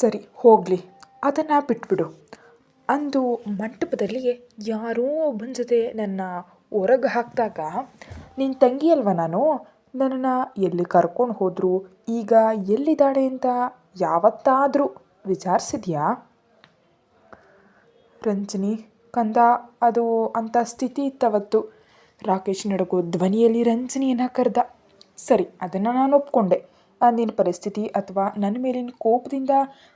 ಸರಿ, ಹೋಗಲಿ. ಅದನ್ನು ಬಿಟ್ಬಿಡು. ಅಂದು ಮಂಟಪದಲ್ಲಿ ಯಾರೋ ಒಬ್ಬನ ಜೊತೆ ನನ್ನ ಹೊರಗೆ ಹಾಕಿದಾಗ ನಿನ್ನ ತಂಗಿ ಅಲ್ವ ನಾನು? ನನ್ನನ್ನು ಎಲ್ಲಿ ಕರ್ಕೊಂಡು ಹೋದರು? ಈಗ ಎಲ್ಲಿದ್ದಾಳೆ ಅಂತ ಯಾವತ್ತಾದರೂ ವಿಚಾರಿಸಿದ್ಯಾ? ರಂಜನಿ, ಕಂದ, ಅದು ಅಂಥ ಸ್ಥಿತಿ ಇತ್ತವತ್ತು. ರಾಕೇಶ್ ನಡಗೋ ಧ್ವನಿಯಲ್ಲಿ ರಂಜನಿಯನ್ನು ಕರೆದ. ಸರಿ, ಅದನ್ನು ನಾನು ಒಪ್ಕೊಂಡೆ. ಅಂದಿನ ಪರಿಸ್ಥಿತಿ ಅಥವಾ ನನ್ನ ಮೇಲಿನ ಕೋಪದಿಂದ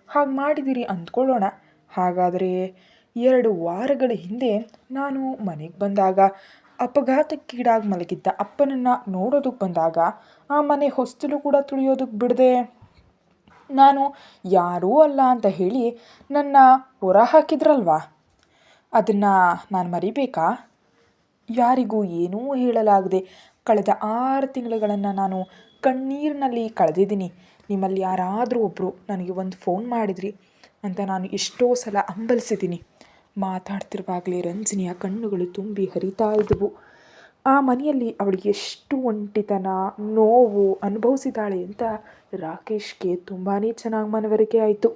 ಹಾಗೆ ಮಾಡಿದಿರಿ ಅಂದ್ಕೊಳ್ಳೋಣ. ಹಾಗಾದರೆ ಎರಡು ವಾರಗಳ ಹಿಂದೆ ನಾನು ಮನೆಗೆ ಬಂದಾಗ, ಅಪಘಾತಕ್ಕೀಡಾಗಿ ಮಲಗಿದ್ದ ಅಪ್ಪನನ್ನು ನೋಡೋದಕ್ಕೆ ಬಂದಾಗ ಆ ಮನೆ ಹೊಸ್ತಲು ಕೂಡ ತುಳಿಯೋದಕ್ಕೆ ಬಿಡದೆ. ನಾನು ಯಾರೂ ಅಲ್ಲ ಅಂತ ಹೇಳಿ ನನ್ನ ಹೊರ ಹಾಕಿದ್ರಲ್ವಾ? ಅದನ್ನು ನಾನು ಮರಿಬೇಕಾ? ಯಾರಿಗೂ ಏನೂ ಹೇಳಲಾಗದೆ ಕಳೆದ ಆರು ತಿಂಗಳುಗಳನ್ನು ನಾನು ಕಣ್ಣೀರಿನಲ್ಲಿ ಕಳೆದಿದ್ದೀನಿ. ನಿಮ್ಮಲ್ಲಿ ಯಾರಾದರೂ ಒಬ್ಬರು ನನಗೆ ಒಂದು ಫೋನ್ ಮಾಡಿದ್ರಿ ಅಂತ ನಾನು ಎಷ್ಟೋ ಸಲ ಹಂಬಲಿಸಿದ್ದೀನಿ. ಮಾತಾಡ್ತಿರುವಾಗಲೇ ರಂಜನಿಯ ಕಣ್ಣುಗಳು ತುಂಬಿ ಹರಿತಾ ಇದ್ದವು ಆ ಮನೆಯಲ್ಲಿ ಅವಳಿಗೆ ಎಷ್ಟು ಒಂಟಿತನ, ನೋವು ಅನುಭವಿಸಿದ್ದಾಳೆ ಅಂತ ರಾಕೇಶ್ಗೆ ತುಂಬಾ ಚೆನ್ನಾಗಿ ಮನವರಿಕೆ ಆಯಿತು.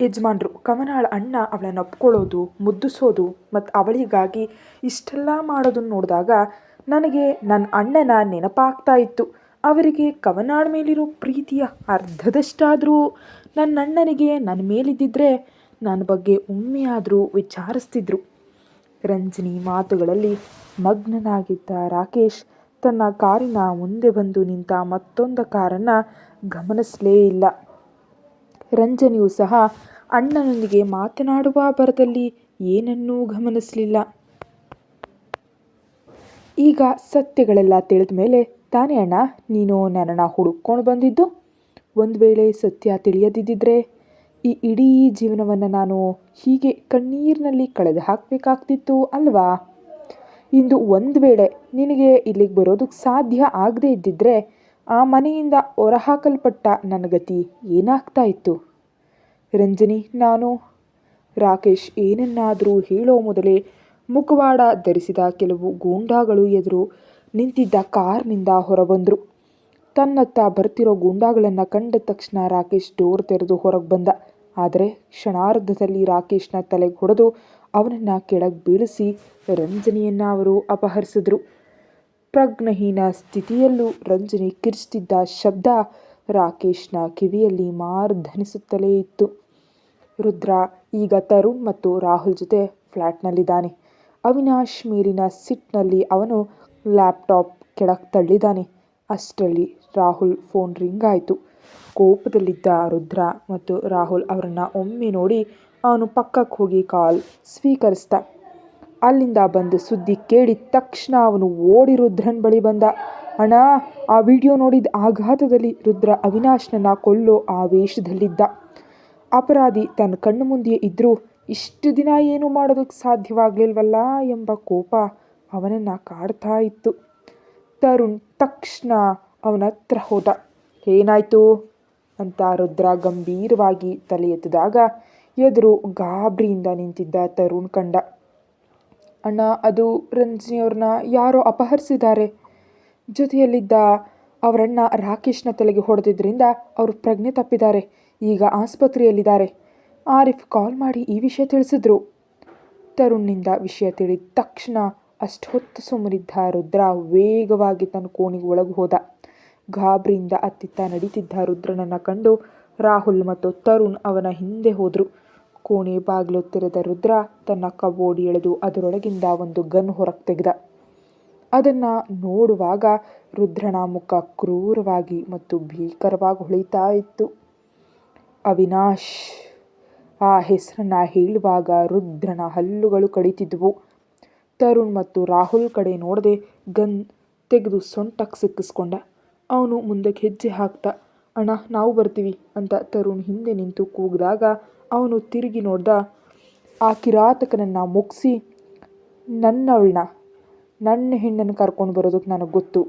ಯಜಮಾನ್ರು ಕವನಾಳ ಅಣ್ಣ ಅವಳನ್ನು ಒಪ್ಕೊಳ್ಳೋದು, ಮುದ್ದಿಸೋದು ಮತ್ತು ಅವಳಿಗಾಗಿ ಇಷ್ಟೆಲ್ಲ ಮಾಡೋದನ್ನು ನೋಡಿದಾಗ ನನಗೆ ನನ್ನ ಅಣ್ಣನ ನೆನಪಾಗ್ತಾ ಇತ್ತು. ಅವರಿಗೆ ಕವನಾಳ ಮೇಲಿರೋ ಪ್ರೀತಿಯ ಅರ್ಧದಷ್ಟಾದರೂ ನನ್ನ ಅಣ್ಣನಿಗೆ ನನ್ನ ಮೇಲಿದ್ದಿದ್ರೆ ನನ್ನ ಬಗ್ಗೆ ಒಮ್ಮೆಯಾದರೂ ವಿಚಾರಿಸ್ತಿದ್ರು. ರಂಜಿನಿ ಮಾತುಗಳಲ್ಲಿ ಮಗ್ನನಾಗಿದ್ದ ರಾಕೇಶ್ ತನ್ನ ಕಾರಿನ ಮುಂದೆ ಬಂದು ನಿಂತ ಮತ್ತೊಂದು ಕಾರನ್ನು ಗಮನಿಸಲೇ ಇಲ್ಲ. ರಂಜನಿಯೂ ಸಹ ಅಣ್ಣನೊಂದಿಗೆ ಮಾತನಾಡುವ ಬರದಲ್ಲಿ ಏನನ್ನೂ ಗಮನಿಸಲಿಲ್ಲ. ಈಗ ಸತ್ಯಗಳೆಲ್ಲ ತಿಳಿದ ಮೇಲೆ, ತಾನೇ ಅಣ್ಣ, ನೀನು ನನ್ನನ್ನು ಹುಡುಕೊಂಡು ಬಂದಿದ್ದು? ಒಂದು ವೇಳೆ ಸತ್ಯ ತಿಳಿಯದಿದ್ದರೆ ಈ ಇಡೀ ಜೀವನವನ್ನು ನಾನು ಹೀಗೆ ಕಣ್ಣೀರಿನಲ್ಲಿ ಕಳೆದು ಹಾಕಬೇಕಾಗ್ತಿತ್ತು ಅಲ್ವಾ? ಇಂದು ಒಂದು ವೇಳೆ ನಿನಗೆ ಇಲ್ಲಿಗೆ ಬರೋದಕ್ಕೆ ಸಾಧ್ಯ ಆಗದೇ ಇದ್ದಿದ್ದರೆ ಆ ಮನೆಯಿಂದ ಹೊರಹಾಕಲ್ಪಟ್ಟ ನನ್ನ ಗತಿ ಏನಾಗ್ತಾ ಇತ್ತು? ರಂಜನಿ, ನಾನು? ರಾಕೇಶ್, ಏನನ್ನಾದರೂ ಹೇಳೋ ಮೊದಲೇ ಮುಖವಾಡ ಧರಿಸಿದ ಕೆಲವು ಗೂಂಡಾಗಳು ಎದುರು ನಿಂತಿದ್ದ ಕಾರ್ನಿಂದ ಹೊರಬಂದರು. ತನ್ನತ್ತ ಬರ್ತಿರೋ ಗೂಂಡಾಗಳನ್ನು ಕಂಡ ತಕ್ಷಣ ರಾಕೇಶ್ ಡೋರ್ ತೆರೆದು ಹೊರಗೆ ಬಂದ. ಆದರೆ ಕ್ಷಣಾರ್ಧದಲ್ಲಿ ರಾಕೇಶ್ನ ತಲೆಗೆ ಹೊಡೆದು ಅವನನ್ನು ಕೆಳಗೆ ಬೀಳಿಸಿ ರಂಜನಿಯನ್ನು ಅವರು ಅಪಹರಿಸಿದ್ರು. ಪ್ರಜ್ಞಹೀನ ಸ್ಥಿತಿಯಲ್ಲೂ ರಂಜನಿ ಕಿರ್ಚ್ತಿದ್ದ ಶಬ್ದ ರಾಕೇಶ್ನ ಕಿವಿಯಲ್ಲಿ ಮಾರ್ಧನಿಸುತ್ತಲೇ ಇತ್ತು. ರುದ್ರ, ಈಗ ತರುಣ್ ಮತ್ತು ರಾಹುಲ್ ಜೊತೆ ಫ್ಲ್ಯಾಟ್ನಲ್ಲಿದ್ದಾನೆ ಅವಿನಾಶ್ ಮೇಲಿನ ಸಿಟ್ನಲ್ಲಿ ಅವನು ಲ್ಯಾಪ್ಟಾಪ್ ಕೆಳಕ್ಕೆ ತಳ್ಳಿದ್ದಾನೆ. ಅಷ್ಟರಲ್ಲಿ ರಾಹುಲ್ ಫೋನ್ ರಿಂಗ್ ಆಯಿತು. ಕೋಪದಲ್ಲಿದ್ದ ರುದ್ರ ಮತ್ತು ರಾಹುಲ್ ಅವರನ್ನು ಒಮ್ಮೆ ನೋಡಿ ಅವನು ಪಕ್ಕಕ್ಕೆ ಹೋಗಿ ಕಾಲ್ ಸ್ವೀಕರಿಸ್ದ. ಅಲ್ಲಿಂದ ಬಂದು ಸುದ್ದಿ ಕೇಳಿದ ತಕ್ಷಣ ಅವನು ಓಡಿ ರುದ್ರನ ಬಳಿ ಬಂದ. ಅಣ್ಣ, ಆ ವಿಡಿಯೋ ನೋಡಿದ ಆಘಾತದಲ್ಲಿ ರುದ್ರ ಅವಿನಾಶ್ನನ್ನ ಕೊಲ್ಲೋ ಆವೇಶದಲ್ಲಿದ್ದ. ಅಪರಾಧಿ ತನ್ನ ಕಣ್ಣು ಮುಂದೆಯೇ ಇದ್ದರೂ ಇಷ್ಟು ದಿನ ಏನು ಮಾಡೋದಕ್ಕೆ ಸಾಧ್ಯವಾಗಲಿಲ್ವಲ್ಲ ಎಂಬ ಕೋಪ ಅವನನ್ನು ಕಾಡ್ತಾ ಇತ್ತು. ತರುಣ್ ತಕ್ಷಣ ಅವನ ಹತ್ರ ಹೋದ. ಏನಾಯಿತು? ಅಂತ ರುದ್ರ ಗಂಭೀರವಾಗಿ ತಲೆ ಎತ್ತಿದಾಗ ಎದುರು ಗಾಬರಿಯಿಂದ ನಿಂತಿದ್ದ ತರುಣ್ ಕಂಡ. ಅಣ್ಣ, ಅದು ರಂಜನಿಯವ್ರನ್ನ ಯಾರೋ ಅಪಹರಿಸಿದ್ದಾರೆ. ಜೊತೆಯಲ್ಲಿದ್ದ ಅವರಣ್ಣ ರಾಕೇಶ್ನ ತಲೆಗೆ ಹೊಡೆದಿದ್ದರಿಂದ ಅವರು ಪ್ರಜ್ಞೆ ತಪ್ಪಿದ್ದಾರೆ. ಈಗ ಆಸ್ಪತ್ರೆಯಲ್ಲಿದ್ದಾರೆ. ಆರಿಫ್ ಕಾಲ್ ಮಾಡಿ ಈ ವಿಷಯ ತಿಳಿಸಿದ್ರು. ತರುಣ್ನಿಂದ ವಿಷಯ ತಿಳಿದ ತಕ್ಷಣ ಅಷ್ಟು ಹೊತ್ತು ಸುಮ್ಮನಿದ್ದ ರುದ್ರ ವೇಗವಾಗಿ ತನ್ನ ಕೋಣಿಗೆ ಒಳಗೆ ಹೋದ. ಗಾಬ್ರಿಯಿಂದ ಅತ್ತಿತ್ತ ನಡೀತಿದ್ದ ರುದ್ರನನ್ನು ಕಂಡು ರಾಹುಲ್ ಮತ್ತು ತರುಣ್ ಅವನ ಹಿಂದೆ ಹೋದರು. ಕೋಣೆ ಬಾಗಿಲು ತೆರೆದ ರುದ್ರ ತನ್ನ ಕಬೋಡಿ ಎಳೆದು ಅದರೊಳಗಿಂದ ಒಂದು ಗನ್ ಹೊರಗೆ ತೆಗೆದ ಅದನ್ನು ನೋಡುವಾಗ ರುದ್ರನ ಮುಖ ಕ್ರೂರವಾಗಿ ಮತ್ತು ಭೀಕರವಾಗಿ ಹೊಳಿತಾ ಇತ್ತು. ಅವಿನಾಶ್! ಆ ಹೆಸರನ್ನ ಹೇಳುವಾಗ ರುದ್ರನ ಹಲ್ಲುಗಳು ಕಡಿತಿದ್ವು. ತರುಣ್ ಮತ್ತು ರಾಹುಲ್ ಕಡೆ ನೋಡದೆ ಗನ್ ತೆಗೆದು ಸೊಂಟಕ್ಕೆ ಸಿಕ್ಕಿಸ್ಕೊಂಡ. ಅವನು ಮುಂದಕ್ಕೆ ಹೆಜ್ಜೆ ಹಾಕ್ತ, ಅಣ್ಣ, ನಾವು ಬರ್ತೀವಿ ಅಂತ ತರುಣ್ ಹಿಂದೆ ನಿಂತು ಕೂಗಿದಾಗ ಅವನು ತಿರುಗಿ ನೋಡ್ದ, ಆ ಕಿರಾತಕನನ್ನು ಮುಗಿಸಿ ನನ್ನವಳನ್ನ ನನ್ನ ಹೆಣ್ಣನ್ನು ಕರ್ಕೊಂಡು ಬರೋದಕ್ಕೆ ನನಗೆ ಗೊತ್ತು.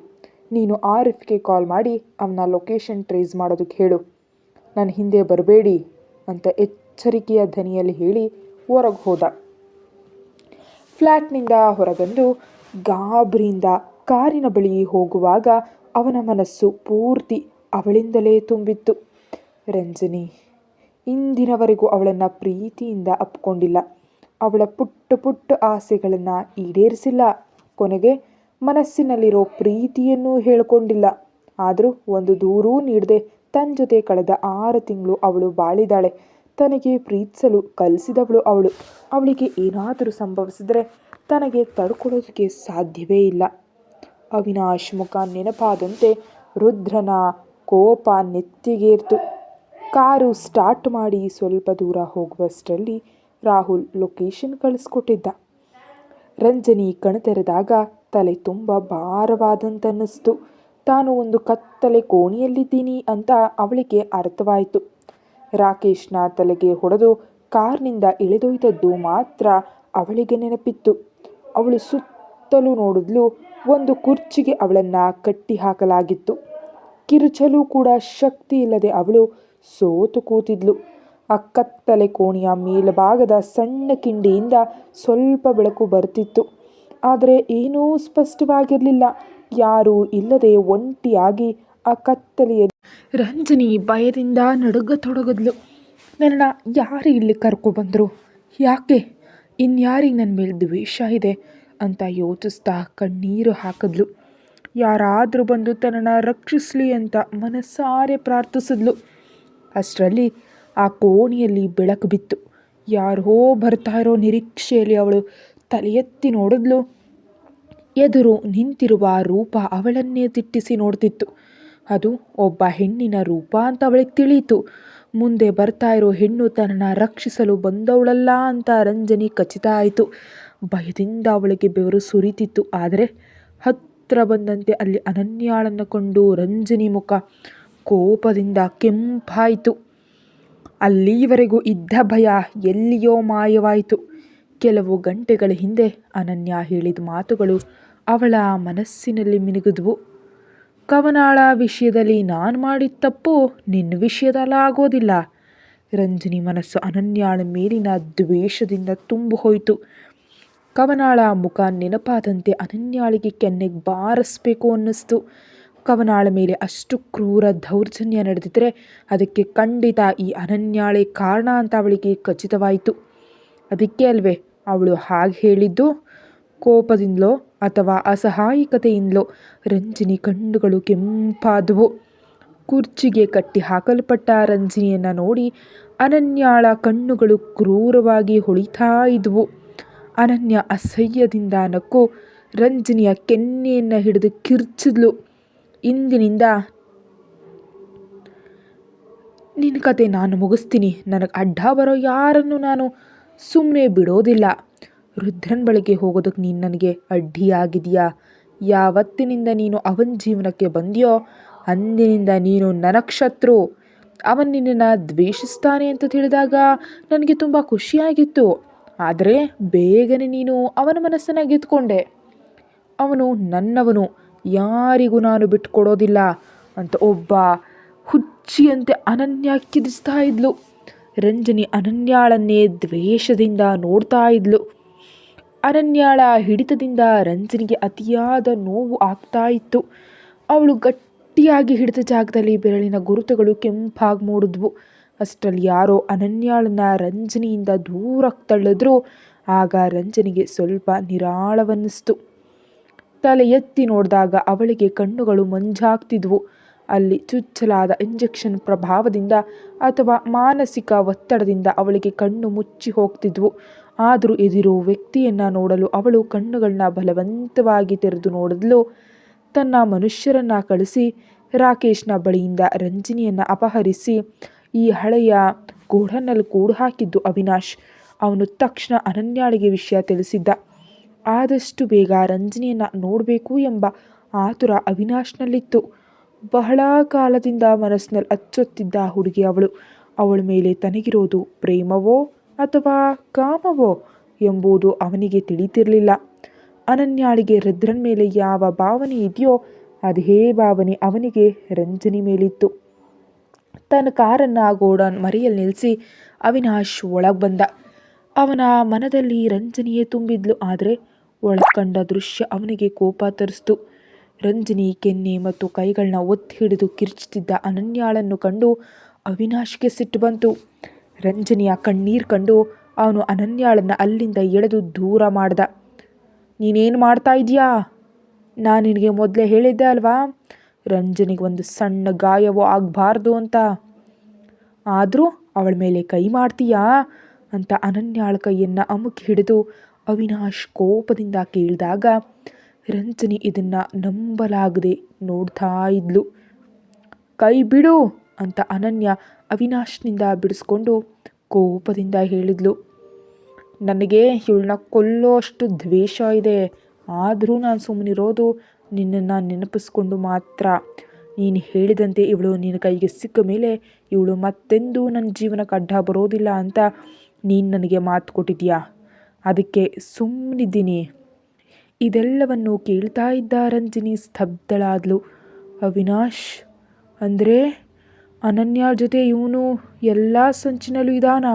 ನೀನು ಆರಿಫ್ಗೆ ಕಾಲ್ ಮಾಡಿ ಅವನ ಲೊಕೇಶನ್ ಟ್ರೇಸ್ ಮಾಡೋದಕ್ಕೆ ಹೇಳು. ನನ್ನ ಹಿಂದೆ ಬರಬೇಡಿ ಅಂತ ಎಚ್ಚರಿಕೆಯ ಧ್ವನಿಯಲ್ಲಿ ಹೇಳಿ ಹೊರಗೆ ಹೋದ. ಫ್ಲ್ಯಾಟ್ನಿಂದ ಹೊರಬಂದು ಗಾಬರಿಯಿಂದ ಕಾರಿನ ಬಳಿ ಹೋಗುವಾಗ ಅವನ ಮನಸ್ಸು ಪೂರ್ತಿ ಅವಳಿಂದಲೇ ತುಂಬಿತ್ತು. ರಂಜನಿ ಇಂದಿನವರೆಗೂ ಅವಳನ್ನು ಪ್ರೀತಿಯಿಂದ ಅಪ್ಕೊಂಡಿಲ್ಲ. ಅವಳ ಪುಟ್ಟ ಪುಟ್ಟ ಆಸೆಗಳನ್ನು ಈಡೇರಿಸಿಲ್ಲ. ಕೊನೆಗೆ ಮನಸ್ಸಿನಲ್ಲಿರೋ ಪ್ರೀತಿಯನ್ನೂ ಹೇಳಿಕೊಂಡಿಲ್ಲ. ಆದರೂ ಒಂದು ದೂರೂ ನೀಡದೆ ತನ್ನ ಜೊತೆ ಕಳೆದ ಆರು ತಿಂಗಳು ಅವಳು ಬಾಳಿದಾಳೆ. ತನಗೆ ಪ್ರೀತಿಸಲು ಕಲಿಸಿದವಳು ಅವಳು. ಅವಳಿಗೆ ಏನಾದರೂ ಸಂಭವಿಸಿದರೆ ತನಗೆ ತಡ್ಕೊಳ್ಳೋದಕ್ಕೆ ಸಾಧ್ಯವೇ ಇಲ್ಲ. ಅವಿನಾಶ್ ಮುಖ ನೆನಪಾದಂತೆ ರುದ್ರನ ಕೋಪ ನೆತ್ತಿಗೇರ್ತು. ಕಾರು ಸ್ಟಾರ್ಟ್ ಮಾಡಿ ಸ್ವಲ್ಪ ದೂರ ಹೋಗುವಷ್ಟರಲ್ಲಿ ರಾಹುಲ್ ಲೊಕೇಶನ್ ಕಳಿಸ್ಕೊಟ್ಟಿದ್ದ. ರಂಜನಿ ಕಣ್ತೆರೆದಾಗ ತಲೆ ತುಂಬ ಭಾರವಾದಂತನ್ನಿಸ್ತು. ತಾನು ಒಂದು ಕತ್ತಲೆ ಕೋಣೆಯಲ್ಲಿದ್ದೀನಿ ಅಂತ ಅವಳಿಗೆ ಅರ್ಥವಾಯಿತು. ರಾಕೇಶ್ನ ತಲೆಗೆ ಹೊಡೆದು ಕಾರ್ನಿಂದ ಇಳಿದೊಯ್ದದ್ದು ಮಾತ್ರ ಅವಳಿಗೆ ನೆನಪಿತ್ತು. ಅವಳು ಸುತ್ತಲೂ ನೋಡಿದ್ಲು ಒಂದು ಕುರ್ಚಿಗೆ ಅವಳನ್ನು ಕಟ್ಟಿ ಹಾಕಲಾಗಿತ್ತು ಕಿರುಚಲು ಕೂಡ ಶಕ್ತಿ ಇಲ್ಲದೆ ಅವಳು ಸೋತು ಕೂತಿದ್ಲು. ಆ ಕತ್ತಲೆ ಕೋಣೆಯ ಮೇಲ್ಭಾಗದ ಸಣ್ಣ ಕಿಂಡಿಯಿಂದ ಸ್ವಲ್ಪ ಬೆಳಕು ಬರ್ತಿತ್ತು. ಆದರೆ ಏನೂ ಸ್ಪಷ್ಟವಾಗಿರಲಿಲ್ಲ. ಯಾರೂ ಇಲ್ಲದೆ ಒಂಟಿಯಾಗಿ ಆ ಕತ್ತಲೆಯ ರಂಜನಿ ಭಯದಿಂದ ನಡುಗತೊಡಗಿದ್ಲು. ನನ್ನ ಯಾರು ಇಲ್ಲಿ ಕರ್ಕೊಬಂದರು ಯಾಕೆ? ಇನ್ಯಾರಿಗೆ ನನ್ನ ಮೇಲೆ ದ್ವೇಷ ಇದೆ ಅಂತ ಯೋಚಿಸ್ತಾ ಕಣ್ಣೀರು ಹಾಕಿದ್ಲು. ಯಾರಾದರೂ ಬಂದು ತನ್ನನ್ನು ರಕ್ಷಿಸಲಿ ಅಂತ ಮನಸ್ಸಾರೆ ಪ್ರಾರ್ಥಿಸಿದ್ಲು. ಅಷ್ಟರಲ್ಲಿ ಆ ಕೋಣೆಯಲ್ಲಿ ಬೆಳಕು ಬಿತ್ತು. ಯಾರೋ ಬರ್ತಾ ಇರೋ ನಿರೀಕ್ಷೆಯಲ್ಲಿ ಅವಳು ತಲೆ ಎತ್ತಿ ನೋಡಿದ್ಲು. ಎದುರು ನಿಂತಿರುವ ರೂಪ ಅವಳನ್ನೇ ದಿಟ್ಟಿಸಿ ನೋಡ್ತಿತ್ತು. ಅದು ಒಬ್ಬ ಹೆಣ್ಣಿನ ರೂಪ ಅಂತ ಅವಳಿಗೆ ತಿಳಿಯಿತು. ಮುಂದೆ ಬರ್ತಾ ಇರೋ ಹೆಣ್ಣು ತನ್ನ ರಕ್ಷಿಸಲು ಬಂದವಳಲ್ಲ ಅಂತ ರಂಜನಿ ಖಚಿತ ಆಯಿತು. ಭಯದಿಂದ ಅವಳಿಗೆ ಬೆವರು ಸುರಿತಿತ್ತು. ಆದರೆ ಹತ್ತಿರ ಬಂದಂತೆ ಅಲ್ಲಿ ಅನನ್ಯಾಳನ್ನು ಕೊಂಡು ರಂಜನಿ ಮುಖ ಕೋಪದಿಂದ ಕೆಂಪಾಯಿತು. ಅಲ್ಲಿವರೆಗೂ ಇದ್ದ ಭಯ ಎಲ್ಲಿಯೋ ಮಾಯವಾಯಿತು. ಕೆಲವು ಗಂಟೆಗಳ ಹಿಂದೆ ಅನನ್ಯ ಹೇಳಿದ ಮಾತುಗಳು ಅವಳ ಮನಸ್ಸಿನಲ್ಲಿ ಮಿನುಗಿದ್ವು. ಕವನಾಳ ವಿಷಯದಲ್ಲಿ ನಾನು ಮಾಡಿದ ತಪ್ಪು ನಿನ್ನ ವಿಷಯದಲ್ಲಿ ಆಗೋದಿಲ್ಲ. ರಂಜನಿ ಮನಸ್ಸು ಅನನ್ಯಾಳ ಮೇಲಿನ ದ್ವೇಷದಿಂದ ತುಂಬು ಹೋಯಿತು. ಕವನಾಳ ಮುಖ ನೆನಪಾದಂತೆ ಅನನ್ಯಾಳಿಗೆ ಕೆನ್ನೆಗೆ ಬಾರಿಸ್ಬೇಕು ಅನ್ನಿಸ್ತು. ಕವನಾಳ ಮೇಲೆ ಅಷ್ಟು ಕ್ರೂರ ದೌರ್ಜನ್ಯ ನಡೆದಿದ್ದರೆ ಅದಕ್ಕೆ ಖಂಡಿತ ಈ ಅನನ್ಯಾಳೆ ಕಾರಣ ಅಂತ ಅವಳಿಗೆ ಖಚಿತವಾಯಿತು. ಅದಕ್ಕೆ ಅಲ್ವೇ, ಅವಳು ಹಾಗೆ ಹೇಳಿದ್ದು? ಕೋಪದಿಂದಲೋ ಅಥವಾ ಅಸಹಾಯಕತೆಯಿಂದಲೋ ರಂಜಿನಿ ಕಣ್ಣುಗಳು ಕೆಂಪಾದವು. ಕುರ್ಚಿಗೆ ಕಟ್ಟಿ ಹಾಕಲ್ಪಟ್ಟ ರಂಜಿನಿಯನ್ನು ನೋಡಿ ಅನನ್ಯಾಳ ಕಣ್ಣುಗಳು ಕ್ರೂರವಾಗಿ ಹೊಳಿತಾ ಇದ್ವು. ಅನನ್ಯ ಅಸಹ್ಯದಿಂದ ನಕ್ಕು ರಂಜಿನಿಯ ಕೆನ್ನೆಯನ್ನು ಹಿಡಿದು ಕಿರ್ಚಿದ್ಲು. ಇಂದಿನಿಂದ ನಿನ್ನ ಕತೆ ನಾನು ಮುಗಿಸ್ತೀನಿ. ನನಗೆ ಅಡ್ಡ ಬರೋ ಯಾರನ್ನು ನಾನು ಸುಮ್ಮನೆ ಬಿಡೋದಿಲ್ಲ. ರುದ್ರನ ಬಳಿಗೆ ಹೋಗೋದಕ್ಕೆ ನೀನು ನನಗೆ ಅಡ್ಡಿಯಾಗಿದೆಯಾ? ಯಾವತ್ತಿನಿಂದ ನೀನು ಅವನ ಜೀವನಕ್ಕೆ ಬಂದಿಯೋ, ಅಂದಿನಿಂದ ನೀನು ನನಕ್ಷತ್ರು ಅವನು ನಿನ್ನನ್ನು ದ್ವೇಷಿಸ್ತಾನೆ ಅಂತ ತಿಳಿದಾಗ ನನಗೆ ತುಂಬ ಖುಷಿಯಾಗಿತ್ತು. ಆದರೆ ಬೇಗನೆ ನೀನು ಅವನ ಮನಸ್ಸನ್ನು ಗೆದ್ದುಕೊಂಡೆ ಅವನು ನನ್ನವನು. ಯಾರಿಗೂ ನಾನು ಬಿಟ್ಕೊಡೋದಿಲ್ಲ ಅಂತ ಒಬ್ಬ ಹುಚ್ಚಿಯಂತೆ ಅನನ್ಯ ಕಿದಿಸ್ತಾ ಇದ್ಲು. ರಂಜನಿ ಅನನ್ಯಾಳನ್ನೇ ದ್ವೇಷದಿಂದ ನೋಡ್ತಾ ಇದ್ಲು. ಅನನ್ಯಾಳ ಹಿಡಿತದಿಂದ ರಂಜನಿಗೆ ಅತಿಯಾದ ನೋವು ಆಗ್ತಾ ಇತ್ತು. ಅವಳು ಗಟ್ಟಿಯಾಗಿ ಹಿಡಿದ ಜಾಗದಲ್ಲಿ ಬೆರಳಿನ ಗುರುತುಗಳು ಕೆಂಪಾಗಿ ಮೂಡಿದ್ವು. ಅಷ್ಟರಲ್ಲಿ ಯಾರೋ ಅನನ್ಯಾಳನ್ನ ರಂಜನಿಯಿಂದ ದೂರಕ್ಕೆ ತಳ್ಳಿದ್ರು. ಆಗ ರಂಜನಿಗೆ ಸ್ವಲ್ಪ ನಿರಾಳವನ್ನಿಸ್ತು. ತಲೆ ಎತ್ತಿ ನೋಡಿದಾಗ ಅವಳಿಗೆ ಕಣ್ಣುಗಳು ಮಂಜಾಗ್ತಿದ್ವು. ಅಲ್ಲಿ ಚುಚ್ಚಲಾದ ಇಂಜೆಕ್ಷನ್ ಪ್ರಭಾವದಿಂದ ಅಥವಾ ಮಾನಸಿಕ ಒತ್ತಡದಿಂದ ಅವಳಿಗೆ ಕಣ್ಣು ಮುಚ್ಚಿ ಹೋಗ್ತಿದ್ವು. ಆದರೂ ಎದಿರೋ ವ್ಯಕ್ತಿಯನ್ನು ನೋಡಲು ಅವಳು ಕಣ್ಣುಗಳನ್ನ ಬಲವಂತವಾಗಿ ತೆರೆದು ನೋಡಿದ್ಲು ತನ್ನ ಮನುಷ್ಯರನ್ನ ಕಳಿಸಿ, ರಾಕೇಶ್ನ ಬಳಿಯಿಂದ ರಂಜಿನಿಯನ್ನು ಅಪಹರಿಸಿ ಈ ಹಳೆಯ ಗೋಡನ್ನಲ್ಲಿ ಕೂಡು ಹಾಕಿದ್ದು ಅವಿನಾಶ್. ಅವನು ತಕ್ಷಣ ಅನನ್ಯಾಳಿಗೆ ವಿಷಯ ತಿಳಿಸಿದ್ದ. ಆದಷ್ಟು ಬೇಗ ರಂಜನಿಯನ್ನು ನೋಡಬೇಕು ಎಂಬ ಆತುರ ಅವಿನಾಶ್ನಲ್ಲಿತ್ತು. ಬಹಳ ಕಾಲದಿಂದ ಮನಸ್ಸಿನಲ್ಲಿ ಅಚ್ಚೊತ್ತಿದ್ದ ಹುಡುಗಿ ಅವಳು. ಅವಳ ಮೇಲೆ ತನಗಿರೋದು ಪ್ರೇಮವೋ ಅಥವಾ ಕಾಮವೋ ಎಂಬುದು ಅವನಿಗೆ ತಿಳಿತಿರಲಿಲ್ಲ ಅನನ್ಯಾಳಿಗೆ ರುದ್ರನ್ ಮೇಲೆ ಯಾವ ಭಾವನೆ ಇದೆಯೋ ಅದೇ ಭಾವನೆ ಅವನಿಗೆ ರಂಜನಿ ಮೇಲಿತ್ತು. ತನ್ನ ಕಾರನ್ನು ಗೋಡನ್ ಮರೆಯಲ್ಲಿ ನಿಲ್ಲಿಸಿ ಅವಿನಾಶ್ ಒಳಗೆ ಬಂದ. ಅವನ ಮನದಲ್ಲಿ ರಂಜನಿಯೇ ತುಂಬಿದ್ಲು, ಆದರೆ ಒಳಗೆ ಕಂಡ ದೃಶ್ಯ ಅವನಿಗೆ ಕೋಪ ತರಿಸ್ತು. ರಂಜನಿ ಕೆನ್ನೆ ಮತ್ತು ಕೈಗಳನ್ನ ಒತ್ತಿ ಹಿಡಿದು ಕಿರ್ಚುತ್ತಿದ್ದ ಅನನ್ಯಾಳನ್ನು ಕಂಡು ಅವಿನಾಶ್ಗೆ ಸಿಟ್ಟು ಬಂತು. ರಂಜನಿಯ ಕಣ್ಣೀರು ಕಂಡು ಅವನು ಅನನ್ಯಾಳನ್ನು ಅಲ್ಲಿಂದ ಎಳೆದು ದೂರ ಮಾಡ್ದ. ನೀನೇನು ಮಾಡ್ತಾ ಇದೆಯಾ ನಾನು ನಿನಗೆ ಮೊದಲೇ ಹೇಳಿದ್ದೆ ಅಲ್ವಾ? ರಂಜನಿಗೆ ಒಂದು ಸಣ್ಣ ಗಾಯವೋ ಆಗಬಾರ್ದು ಅಂತ. ಆದರೂ ಅವಳ ಮೇಲೆ ಕೈ ಮಾಡ್ತೀಯಾ? ಅಂತ ಅನನ್ಯಾಳ ಕೈಯನ್ನು ಅಮುಕಿ ಹಿಡಿದು ಅವಿನಾಶ್ ಕೋಪದಿಂದ ಕೇಳಿದಾಗ, ರಂಜನಿ ಇದನ್ನು ನಂಬಲಾಗದೆ ನೋಡ್ತಾ ಇದ್ಲು. ಕೈ ಬಿಡು ಅಂತ ಅನನ್ಯ ಅವಿನಾಶ್ನಿಂದ ಬಿಡಿಸ್ಕೊಂಡು ಕೋಪದಿಂದ ಹೇಳಿದ್ಲು. ನನಗೆ ಇವಳನ್ನ ಕೊಲ್ಲೋ ಅಷ್ಟು ದ್ವೇಷ ಇದೆ. ಆದರೂ ನಾನು ಸುಮ್ಮನಿರೋದು ನಿನ್ನನ್ನು ನೆನಪಿಸ್ಕೊಂಡು ಮಾತ್ರ. ನೀನು ಹೇಳಿದಂತೆ ಇವಳು ನಿನ್ನ ಕೈಗೆ ಸಿಕ್ಕ ಮೇಲೆ ಇವಳು ಮತ್ತೆಂದೂ ನನ್ನ ಜೀವನಕ್ಕೆ ಅಡ್ಡ ಬರೋದಿಲ್ಲ ಅಂತ ನೀನು ನನಗೆ ಮಾತು ಕೊಟ್ಟಿದ್ಯಾ ಅದಕ್ಕೆ ಸುಮ್ಮನಿದ್ದೀನಿ ಇದೆಲ್ಲವನ್ನು ಕೇಳ್ತಾ ಇದ್ದ ರಂಜಿನಿ ಸ್ತಬ್ಧಳಾದ್ಲು. ಅವಿನಾಶ್, ಅಂದರೆ? ಅನನ್ಯ ಜೊತೆ ಇವನು ಎಲ್ಲ ಸಂಚಿನಲ್ಲೂ ಇದಾನ?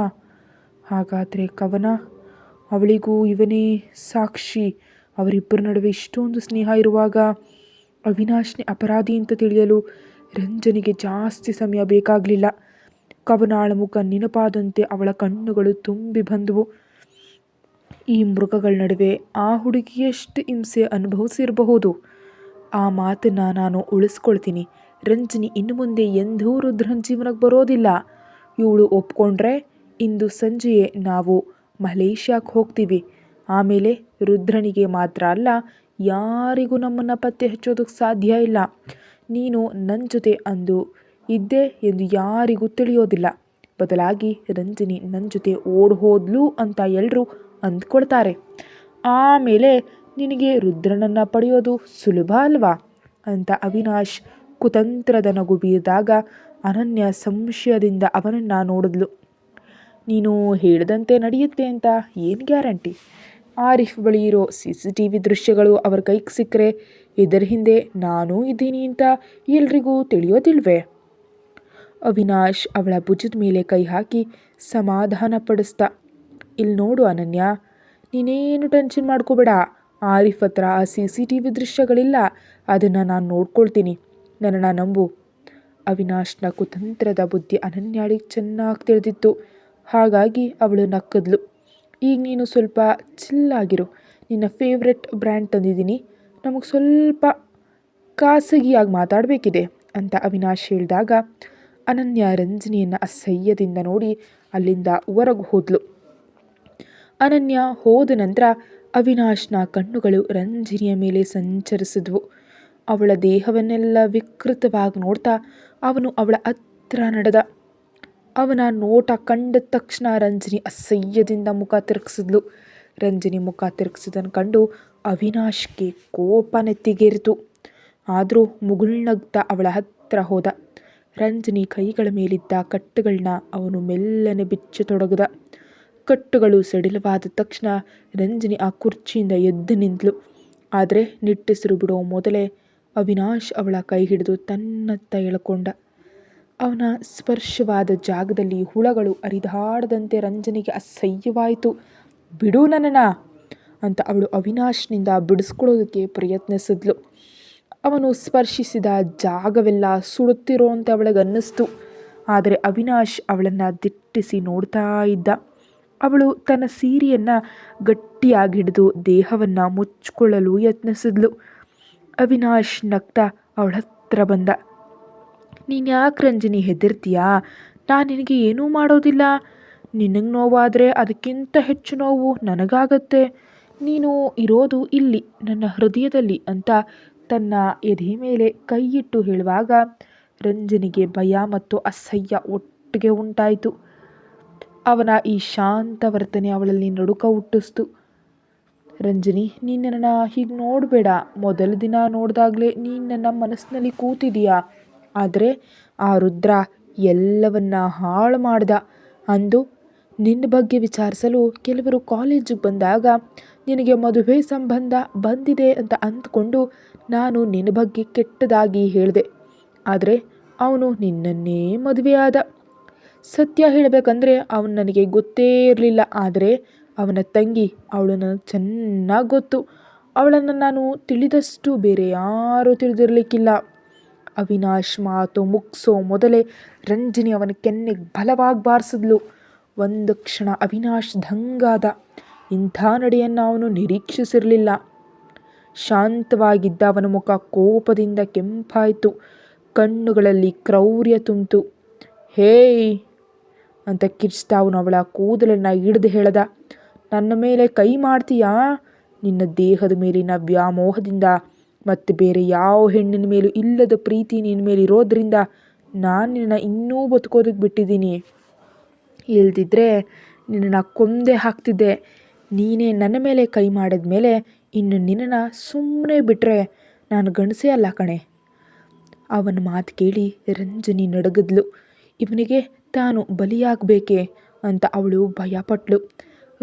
ಹಾಗಾದರೆ ಕವನ? ಅವಳಿಗೂ ಇವನೇ ಸಾಕ್ಷಿ. ಅವರಿಬ್ಬರ ನಡುವೆ ಇಷ್ಟೊಂದು ಸ್ನೇಹ ಇರುವಾಗ ಅವಿನಾಶ್ನೇ ಅಪರಾಧಿ ಅಂತ ತಿಳಿಯಲು ರಂಜನಿಗೆ ಜಾಸ್ತಿ ಸಮಯ ಬೇಕಾಗಲಿಲ್ಲ. ಕವನಾಳ ಮುಖ ನೆನಪಾದಂತೆ ಅವಳ ಕಣ್ಣುಗಳು ತುಂಬಿ ಬಂದವು. ಈ ಮೃಗಗಳ ನಡುವೆ ಆ ಹುಡುಗಿ ಎಷ್ಟು ಹಿಂಸೆ ಅನುಭವಿಸಿರಬಹುದು. ಆ ಮಾತನ್ನು ನಾನು ಉಳಿಸ್ಕೊಳ್ತೀನಿ. ರಂಜನಿ ಇನ್ನು ಮುಂದೆ ಎಂದೂ ರುದ್ರನ ಜೀವನಕ್ಕೆ ಬರೋದಿಲ್ಲ. ಇವಳು ಒಪ್ಕೊಂಡ್ರೆ ಇಂದು ಸಂಜೆಯೇ ನಾವು ಮಲೇಷ್ಯಾಕ್ಕೆ ಹೋಗ್ತೀವಿ. ಆಮೇಲೆ ರುದ್ರನಿಗೆ ಮಾತ್ರ ಅಲ್ಲ, ಯಾರಿಗೂ ನಮ್ಮನ್ನು ಪತ್ತೆ ಹಚ್ಚೋದಕ್ಕೆ ಸಾಧ್ಯ ಇಲ್ಲ. ನೀನು ನನ್ನ ಜೊತೆ ಅಂದು ಇದ್ದೆ ಎಂದು ಯಾರಿಗೂ ತಿಳಿಯೋದಿಲ್ಲ. ಬದಲಾಗಿ ರಂಜಿನಿ ನನ್ನ ಜೊತೆ ಓಡ್ ಹೋದ್ಲು ಅಂತ ಎಲ್ಲರೂ ಅಂದ್ಕೊಳ್ತಾರೆ. ಆಮೇಲೆ ನಿನಗೆ ರುದ್ರನನ್ನು ಪಡೆಯೋದು ಸುಲಭ ಅಲ್ವಾ? ಅಂತ ಅವಿನಾಶ್ ಕುತಂತ್ರದ ನಗು ಬೀರಿದಾಗ ಅನನ್ಯ ಸಂಶಯದಿಂದ ಅವನನ್ನು ನೋಡಿದ್ಲು. ನೀನು ಹೇಳಿದಂತೆ ನಡೆಯುತ್ತೆ ಅಂತ ಏನು ಗ್ಯಾರಂಟಿ? ಆರಿಫ್ ಬಳಿ ಇರೋ ಸಿ ಸಿ ಟಿ ವಿ ದೃಶ್ಯಗಳು ಅವರ ಕೈಗೆ ಸಿಕ್ಕರೆ ಇದರ ಹಿಂದೆ ನಾನೂ ಇದ್ದೀನಿ ಅಂತ ಎಲ್ರಿಗೂ ತಿಳಿಯೋದಿಲ್ವೇ? ಅವಿನಾಶ್ ಅವಳ ಭುಜದ ಮೇಲೆ ಕೈ ಹಾಕಿ ಸಮಾಧಾನ ಪಡಿಸ್ದ ಇಲ್ಲಿ ನೋಡು ಅನನ್ಯ, ನೀನೇನು ಟೆನ್ಷನ್ ಮಾಡ್ಕೋಬೇಡ. ಆರಿಫ್ ಹತ್ರ ಆ ಸಿ ಸಿ ಟಿ ವಿ ದೃಶ್ಯಗಳಿಲ್ಲ, ಅದನ್ನು ನಾನು ನೋಡ್ಕೊಳ್ತೀನಿ. ನನ್ನನ್ನು ನಂಬು. ಅವಿನಾಶ್ನ ಕುತಂತ್ರದ ಬುದ್ಧಿ ಅನನ್ಯಾಳಿಗೆ ಚೆನ್ನಾಗಿ ತಿಳಿದಿತ್ತು. ಹಾಗಾಗಿ ಅವಳು ನಕ್ಕದ್ಲು. ಈಗ ನೀನು ಸ್ವಲ್ಪ ಚಿಲ್ಲಾಗಿರು ನಿನ್ನ ಫೇವ್ರೆಟ್ ಬ್ರ್ಯಾಂಡ್ ತಂದಿದ್ದೀನಿ. ನಮಗೆ ಸ್ವಲ್ಪ ಖಾಸಗಿಯಾಗಿ ಮಾತಾಡಬೇಕಿದೆ ಅಂತ ಅವಿನಾಶ್ ಹೇಳಿದಾಗ ಅನನ್ಯ ರಂಜನಿಯನ್ನು ಅಸಹ್ಯದಿಂದ ನೋಡಿ ಅಲ್ಲಿಂದ ಹೊರಗೆ ಹೋದ್ಲು. ಅನನ್ಯ ಹೋದ ನಂತರ ಅವಿನಾಶ್ನ ಕಣ್ಣುಗಳು ರಂಜಿನಿಯ ಮೇಲೆ ಸಂಚರಿಸಿದ್ವು. ಅವಳ ದೇಹವನ್ನೆಲ್ಲ ವಿಕೃತವಾಗಿ ನೋಡ್ತಾ ಅವನು ಅವಳ ಹತ್ರ ನಡೆದ. ಅವನ ನೋಟ ಕಂಡ ತಕ್ಷಣ ರಂಜಿನಿ ಅಸಹ್ಯದಿಂದ ಮುಖ ತಿರುಗಿಸಿದ್ಲು. ರಂಜಿನಿ ಮುಖ ತಿರುಗಿಸಿದನ್ನು ಕಂಡು ಅವಿನಾಶ್ಗೆ ಕೋಪ ನೆತ್ತಿಗೇರಿತು. ಆದರೂ ಮುಗುಳ್ನಗ್ತಾ ಅವಳ ಹತ್ರ ಹೋದ. ರಂಜಿನಿ ಕೈಗಳ ಮೇಲಿದ್ದ ಕಟ್ಟುಗಳನ್ನ ಅವನು ಮೆಲ್ಲನೆ ಬಿಚ್ಚತೊಡಗಿದ ಕಟ್ಟುಗಳು ಸಡಿಲವಾದ ತಕ್ಷಣ ರಂಜಿನಿ ಆ ಕುರ್ಚಿಯಿಂದ ಎದ್ದು ನಿಂತಳು ಆದರೆ ನಿಟ್ಟುಸಿರು ಬಿಡೋ ಮೊದಲೇ ಅವಿನಾಶ್ ಅವಳ ಕೈ ಹಿಡಿದು ತನ್ನತ್ತ ಎಳ್ಕೊಂಡ. ಅವನ ಸ್ಪರ್ಶವಾದ ಜಾಗದಲ್ಲಿ ಹುಳಗಳು ಅರಿದಾಡದಂತೆ ರಂಜನಿಗೆ ಅಸಹ್ಯವಾಯಿತು. ಬಿಡು ನನ್ನನ ಅಂತ ಅವಳು ಅವಿನಾಶ್ನಿಂದ ಬಿಡಿಸ್ಕೊಳ್ಳೋದಕ್ಕೆ ಪ್ರಯತ್ನಿಸಿದ್ಲು. ಅವನು ಸ್ಪರ್ಶಿಸಿದ ಜಾಗವೆಲ್ಲ ಸುಡುತ್ತಿರೋಂತೆ ಅವಳಿಗೆ ಅನ್ನಿಸ್ತು ಆದರೆ ಅವಿನಾಶ್ ಅವಳನ್ನು ದಿಟ್ಟಿಸಿ ನೋಡ್ತಾ ಇದ್ದ. ಅವಳು ತನ್ನ ಸೀರೆಯನ್ನು ಗಟ್ಟಿಯಾಗಿ ಹಿಡಿದು ದೇಹವನ್ನು ಮುಚ್ಚಿಕೊಳ್ಳಲು ಯತ್ನಿಸಿದ್ಲು. ಅವಿನಾಶ್ ನಗ್ತಾ ಅವಳ ಹತ್ರ ಬಂದ. ನೀನು ಯಾಕೆ ರಂಜಿನಿ ಹೆದರ್ತೀಯಾ? ನಾನು ನಿನಗೆ ಏನೂ ಮಾಡೋದಿಲ್ಲ. ನಿನಗೆ ನೋವಾದರೆ ಅದಕ್ಕಿಂತ ಹೆಚ್ಚು ನೋವು ನನಗಾಗತ್ತೆ. ನೀನು ಇರೋದು ಇಲ್ಲಿ, ನನ್ನ ಹೃದಯದಲ್ಲಿ ಅಂತ ತನ್ನ ಎದೆ ಮೇಲೆ ಕೈಯಿಟ್ಟು ಹೇಳುವಾಗ ರಂಜನಿಗೆ ಭಯ ಮತ್ತು ಅಸಹ್ಯ ಒಟ್ಟಿಗೆ ಉಂಟಾಯಿತು. ಅವನ ಈ ಶಾಂತ ವರ್ತನೆ ಅವಳಲ್ಲಿ ನಡುಕ ಹುಟ್ಟಿಸ್ತು. ರಂಜನಿ, ನೀನು ನನ್ನ ಹೀಗೆ ನೋಡಬೇಡ. ಮೊದಲ ದಿನ ನೋಡಿದಾಗಲೇ ನೀನು ನನ್ನ ಮನಸ್ಸಿನಲ್ಲಿ ಕೂತಿದೀಯಾ? ಆದರೆ ಆ ರುದ್ರ ಎಲ್ಲವನ್ನ ಹಾಳು ಮಾಡ್ದ. ಅಂದು ನಿನ್ನ ಬಗ್ಗೆ ವಿಚಾರಿಸಲು ಕೆಲವರು ಕಾಲೇಜಿಗೆ ಬಂದಾಗ ನಿನಗೆ ಮದುವೆ ಸಂಬಂಧ ಬಂದಿದೆ ಅಂತ ಅಂದ್ಕೊಂಡು ನಾನು ನಿನ್ನ ಬಗ್ಗೆ ಕೆಟ್ಟದಾಗಿ ಹೇಳಿದೆ. ಆದರೆ ಅವನು ನಿನ್ನನ್ನೇ ಮದುವೆಯಾದ. ಸತ್ಯ ಹೇಳಬೇಕಂದ್ರೆ ಅವನು ನನಗೆ ಗೊತ್ತೇ ಇರಲಿಲ್ಲ. ಆದರೆ ಅವನ ತಂಗಿ ಅವಳು ನನಗೆ ಚೆನ್ನಾಗಿ ಗೊತ್ತು. ಅವಳನ್ನು ನಾನು ತಿಳಿದಷ್ಟು ಬೇರೆ ಯಾರೂ ತಿಳಿದಿರಲಿಕ್ಕಿಲ್ಲ. ಅವಿನಾಶ್ ಮಾತು ಮುಗಿಸೋ ಮೊದಲೇ ರಂಜಿನಿ ಅವನ ಕೆನ್ನೆಗೆ ಬಲವಾಗಿ ಬಾರಿಸಿದ್ಲು. ಒಂದು ಕ್ಷಣ ಅವಿನಾಶ್ ದಂಗಾದ. ಇಂಥ ನಡೆಯನ್ನು ಅವನು ನಿರೀಕ್ಷಿಸಿರಲಿಲ್ಲ. ಶಾಂತವಾಗಿದ್ದ ಅವನ ಮುಖ ಕೋಪದಿಂದ ಕೆಂಪಾಯಿತು. ಕಣ್ಣುಗಳಲ್ಲಿ ಕ್ರೌರ್ಯ ತುಂಬಿತು. ಹೇಯ್! ಅಂತ ಅವನು ಅವಳ ಕೂದಲನ್ನು ಹಿಡಿದು ಹೇಳ್ದ, ನನ್ನ ಮೇಲೆ ಕೈ ಮಾಡ್ತೀಯಾ? ನಿನ್ನ ದೇಹದ ಮೇಲಿನ ವ್ಯಾಮೋಹದಿಂದ ಮತ್ತು ಬೇರೆ ಯಾವ ಹೆಣ್ಣಿನ ಮೇಲೂ ಇಲ್ಲದ ಪ್ರೀತಿ ನಿನ್ನ ಮೇಲೆ ಇರೋದ್ರಿಂದ ನಾನು ನಿನ್ನ ಇನ್ನೂ ಬದುಕೋದಕ್ಕೆ ಬಿಟ್ಟಿದ್ದೀನಿ. ಇಲ್ದಿದ್ರೆ ನಿನ್ನನ್ನು ಕೊಂದೇ ಹಾಕ್ತಿದ್ದೆ. ನೀನೇ ನನ್ನ ಮೇಲೆ ಕೈ ಮಾಡಿದ ಮೇಲೆ ಇನ್ನು ನಿನ್ನನ್ನು ಸುಮ್ಮನೆ ಬಿಟ್ಟರೆ ನಾನು ಗಣಸೇ ಅಲ್ಲ ಕಣೆ. ಅವನ ಮಾತು ಕೇಳಿ ರಂಜನಿ ನಡಗದ್ಲು. ಇವನಿಗೆ ತಾನು ಬಲಿಯಾಗಬೇಕೆ ಅಂತ ಅವಳು ಭಯಪಟ್ಟಳು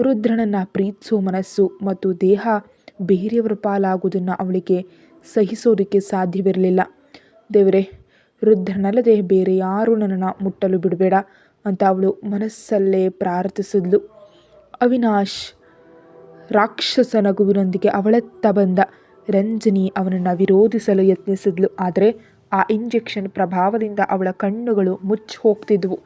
ರುದ್ರನನ್ನು ಪ್ರೀತಿಸೋ ಮನಸ್ಸು ಮತ್ತು ದೇಹ ಬೇರೆಯವರ ಪಾಲಾಗುವುದನ್ನು ಅವಳಿಗೆ ಸಹಿಸೋದಕ್ಕೆ ಸಾಧ್ಯವಿರಲಿಲ್ಲ. ದೇವರೇ, ರುದ್ರನಲ್ಲದೆ ಬೇರೆ ಯಾರೂ ನನ್ನನ್ನು ಮುಟ್ಟಲು ಬಿಡಬೇಡ ಅಂತ ಅವಳು ಮನಸ್ಸಲ್ಲೇ ಪ್ರಾರ್ಥಿಸಿದ್ಲು. ಅವಿನಾಶ್ ರಾಕ್ಷಸ ನಗುವಿನೊಂದಿಗೆ ಅವಳತ್ತ ಬಂದ ರಂಜನಿ ಅವನನ್ನು ವಿರೋಧಿಸಲು ಯತ್ನಿಸಿದ್ಲು. ಆದರೆ ಆ ಇಂಜೆಕ್ಷನ್ ಪ್ರಭಾವದಿಂದ ಅವಳ ಕಣ್ಣುಗಳು ಮುಚ್ಚಿ ಹೋಗ್ತಿದ್ವು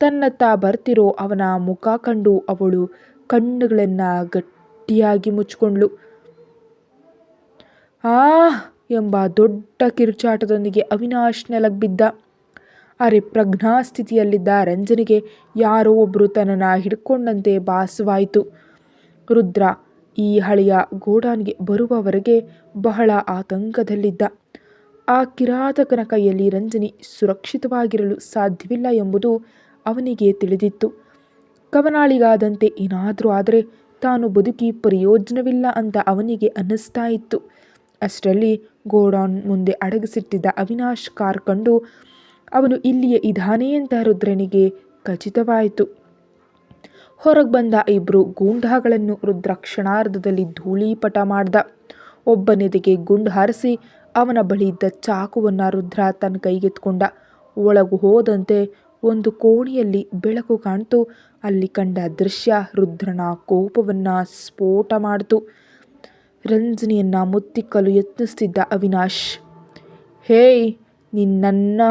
ತನ್ನತ್ತ ಬರ್ತಿರೋ ಅವನ ಮುಖ ಕಂಡು ಅವಳು ಕಣ್ಣುಗಳನ್ನು ಗಟ್ಟಿಯಾಗಿ ಮುಚ್ಚಿಕೊಂಡ್ಳು. ಆ! ಎಂಬ ದೊಡ್ಡ ಕಿರುಚಾಟದೊಂದಿಗೆ ಅವಿನಾಶ್ ನೆಲಗ್ಬಿದ್ದ. ಬಿದ್ದ ಅರೆ ಪ್ರಜ್ಞಾಸ್ಥಿತಿಯಲ್ಲಿದ್ದ ರಂಜನಿಗೆ ಯಾರೋ ಒಬ್ಬರು ತನ್ನನ್ನು ಹಿಡ್ಕೊಂಡಂತೆ ಭಾಸವಾಯಿತು ರುದ್ರ ಈ ಹಳೆಯ ಗೋಡಾನ್ಗೆ ಬರುವವರೆಗೆ ಬಹಳ ಆತಂಕದಲ್ಲಿದ್ದ. ಆ ಕಿರಾತಕನ ಕೈಯಲ್ಲಿ ರಂಜನಿ ಸುರಕ್ಷಿತವಾಗಿರಲು ಸಾಧ್ಯವಿಲ್ಲ ಎಂಬುದು ಅವನಿಗೆ ತಿಳಿದಿತ್ತು. ಕವನಾಳಿಗಾದಂತೆ ಏನಾದರೂ ಆದರೆ ತಾನು ಬದುಕಿ ಪ್ರಯೋಜನವಿಲ್ಲ ಅಂತ ಅವನಿಗೆ ಅನ್ನಿಸ್ತಾ ಇತ್ತು ಅಷ್ಟರಲ್ಲಿ ಗೋಡಾನ್ ಮುಂದೆ ಅಡಗಿಸಿಟ್ಟಿದ್ದ ಅವಿನಾಶ್ ಕಾರ್ ಕಂಡು, ಅವನು ಇಲ್ಲಿಯೇ ಇದ್ದಾನೆ ಅಂತ ರುದ್ರನಿಗೆ ಖಚಿತವಾಯಿತು. ಹೊರಗೆ ಬಂದ ಇಬ್ಬರು ಗೂಂಡಾಗಳನ್ನು ರುದ್ರ ಕ್ಷಣಾರ್ಧದಲ್ಲಿ ಧೂಳೀಪಟ ಮಾಡ್ದ. ಒಬ್ಬನೆದೆಗೆ ಗುಂಡು ಹಾರಿಸಿ ಅವನ ಬಳಿ ಇದ್ದ ಚಾಕುವನ್ನು ರುದ್ರ ತನ್ನ ಕೈಗೆತ್ಕೊಂಡ ಒಳಗು ಹೋದಂತೆ ಒಂದು ಕೋಣೆಯಲ್ಲಿ ಬೆಳಕು ಕಾಣ್ತು. ಅಲ್ಲಿ ಕಂಡ ದೃಶ್ಯ ರುದ್ರನ ಕೋಪವನ್ನು ಸ್ಫೋಟ ಮಾಡಿತು. ರಂಜನಿಯನ್ನು ಮುತ್ತಿಕ್ಕಲು ಯತ್ನಿಸ್ತಿದ್ದ ಅವಿನಾಶ್, ಹೇಯ್ ನಿನ್ನ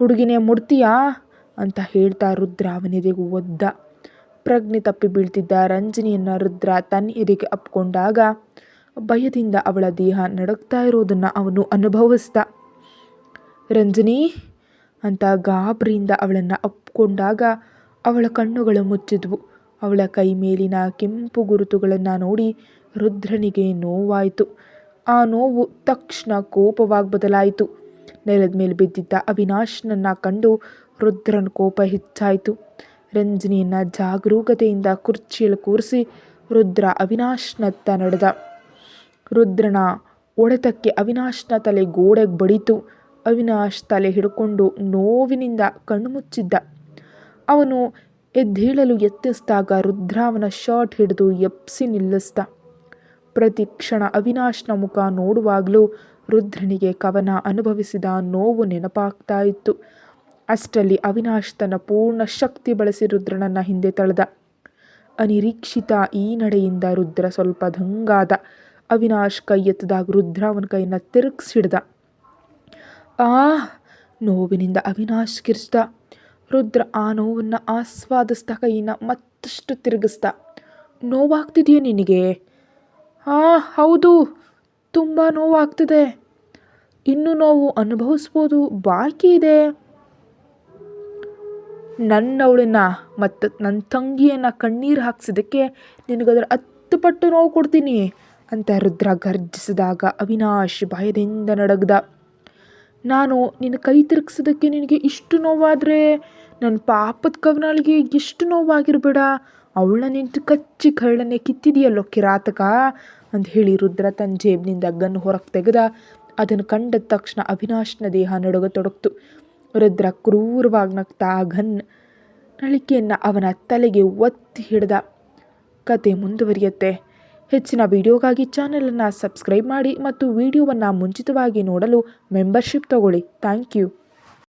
ಹುಡುಗಿನೇ ಮುಡ್ತೀಯಾ? ಅಂತ ಹೇಳ್ತಾ ರುದ್ರ ಅವನೆದೆಗೂ ಒದ್ದ. ಪ್ರಜ್ಞೆ ತಪ್ಪಿ ಬೀಳ್ತಿದ್ದ ರಂಜನಿಯನ್ನು ರುದ್ರ ತನ್ನ ಎದೆಗೆ ಅಪ್ಕೊಂಡಾಗ ಭಯದಿಂದ ಅವಳ ದೇಹ ನಡಗ್ತಾ ಇರೋದನ್ನು ಅವನು ಅನುಭವಿಸ್ದ. ರಂಜನಿ, ಅಂತ ಗಾಬರಿಯಿಂದ ಅವಳನ್ನು ಅಪ್ಕೊಂಡಾಗ ಅವಳ ಕಣ್ಣುಗಳು ಮುಚ್ಚಿದ್ವು. ಅವಳ ಕೈ ಮೇಲಿನ ಕೆಂಪು ಗುರುತುಗಳನ್ನು ನೋಡಿ ರುದ್ರನಿಗೆ ನೋವಾಯಿತು. ಆ ನೋವು ತಕ್ಷಣ ಕೋಪವಾಗಿ ಬದಲಾಯಿತು. ನೆಲದ ಮೇಲೆ ಬಿದ್ದಿದ್ದ ಅವಿನಾಶ್ನನ್ನ ಕಂಡು ರುದ್ರನ ಕೋಪ ಹೆಚ್ಚಾಯಿತು. ರಂಜನಿಯನ್ನು ಜಾಗರೂಕತೆಯಿಂದ ಕುರ್ಚಿಯಲ್ಲಿ ಕೂರಿಸಿ ರುದ್ರ ಅವಿನಾಶ್ನತ್ತ ನಡೆದ. ರುದ್ರನ ಒಡೆತಕ್ಕೆ ಅವಿನಾಶ್ನ ತಲೆ ಗೋಡೆಗೆ ಬಡಿತು. ಅವಿನಾಶ್ ತಲೆ ಹಿಡ್ಕೊಂಡು ನೋವಿನಿಂದ ಕಣ್ಣು ಮುಚ್ಚಿದ್ದ ಅವನು ಎದ್ದೇಳಲು ಯತ್ನಿಸಿದಾಗ ರುದ್ರ ಅವನ ಶರ್ಟ್ ಹಿಡಿದು ಎಪ್ಸಿ ನಿಲ್ಲಿಸ್ದ. ಪ್ರತಿ ಕ್ಷಣ ಅವಿನಾಶ್ನ ಮುಖ ನೋಡುವಾಗಲೂ ರುದ್ರನಿಗೆ ಕವನ ಅನುಭವಿಸಿದ ನೋವು ನೆನಪಾಗ್ತಾ ಇತ್ತು. ಅಷ್ಟರಲ್ಲಿ ಅವಿನಾಶ್ ತನ್ನ ಪೂರ್ಣ ಶಕ್ತಿ ಬಳಸಿ ರುದ್ರನನ್ನು ಹಿಂದೆ ತಳೆದ. ಅನಿರೀಕ್ಷಿತ ಈ ನಡೆಯಿಂದ ರುದ್ರ ಸ್ವಲ್ಪ ದಂಗಾದ ಅವಿನಾಶ್ ಕೈ ಎತ್ತಿದಾಗ ರುದ್ರ ಅವನ ಕೈಯನ್ನು ತಿರುಗಿಸಿಡ್ದ. ಆ ನೋವಿನಿಂದ ಅವಿನಾಶ್ ಕಿರ್ಚ್ದ. ರುದ್ರ ಆ ನೋವನ್ನು ಆಸ್ವಾದಿಸ್ದ ಕೈಯನ್ನು ಮತ್ತಷ್ಟು ತಿರುಗಿಸ್ದ. ನೋವಾಗ್ತಿದೆಯಾ ನಿನಗೆ? ಆ, ಹೌದು, ತುಂಬ ನೋವಾಗ್ತಿದೆ. ಇನ್ನೂ ನೋವು ಅನುಭವಿಸ್ಬೋದು, ಬಾಕಿ ಇದೆ. ನನ್ನವಳನ್ನ ಮತ್ತು ನನ್ನ ತಂಗಿಯನ್ನು ಕಣ್ಣೀರು ಹಾಕ್ಸಿದ್ದಕ್ಕೆ ನಿನಗದ್ರ ಹತ್ತು ಪಟ್ಟು ನೋವು ಕೊಡ್ತೀನಿ. ಅಂತ ರುದ್ರ ಗರ್ಜಿಸಿದಾಗ ಅವಿನಾಶ್ ಭಯದಿಂದ ನಡಗ್ದ. ನಾನು ನಿನ್ನ ಕೈ ತಿರುಗಿಸೋದಕ್ಕೆ ನಿನಗೆ ಇಷ್ಟು ನೋವಾದರೆ, ನನ್ನ ಪಾಪದ ಕವನಾಳಿಗೆ ಎಷ್ಟು ನೋವಾಗಿರಬೇಡ. ಅವಳನ್ನ ನಿಂತು ಕಚ್ಚಿ ಕಳ್ಳನ್ನೇ ಕಿತ್ತಿದೆಯಲ್ಲೋ ಕಿರಾತಕ ಅಂತ ಹೇಳಿ ರುದ್ರ ತನ್ನ ಜೇಬಿನಿಂದ ಗನ್ ಹೊರಗೆ ತೆಗೆದ. ಅದನ್ನು ಕಂಡ ತಕ್ಷಣ ಅವಿನಾಶ್ನ ದೇಹ ನಡುಗತೊಡಗ್ತು ರುದ್ರ ಕ್ರೂರವಾಗಿ ನಗ್ತಾ ಗನ್ ನಳಿಕೆಯನ್ನು ಅವನ ತಲೆಗೆ ಒತ್ತಿ ಹಿಡ್ದ. ಕತೆ ಮುಂದುವರಿಯುತ್ತೆ. ಹೆಚ್ಚಿನ ವಿಡಿಯೋಗಾಗಿ ಚಾನಲನ್ನು ಸಬ್ಸ್ಕ್ರೈಬ್ ಮಾಡಿ ಮತ್ತು ವಿಡಿಯೋವನ್ನು ಮುಂಚಿತವಾಗಿ ನೋಡಲು ಮೆಂಬರ್ಶಿಪ್ ತಗೊಳ್ಳಿ. Thank you.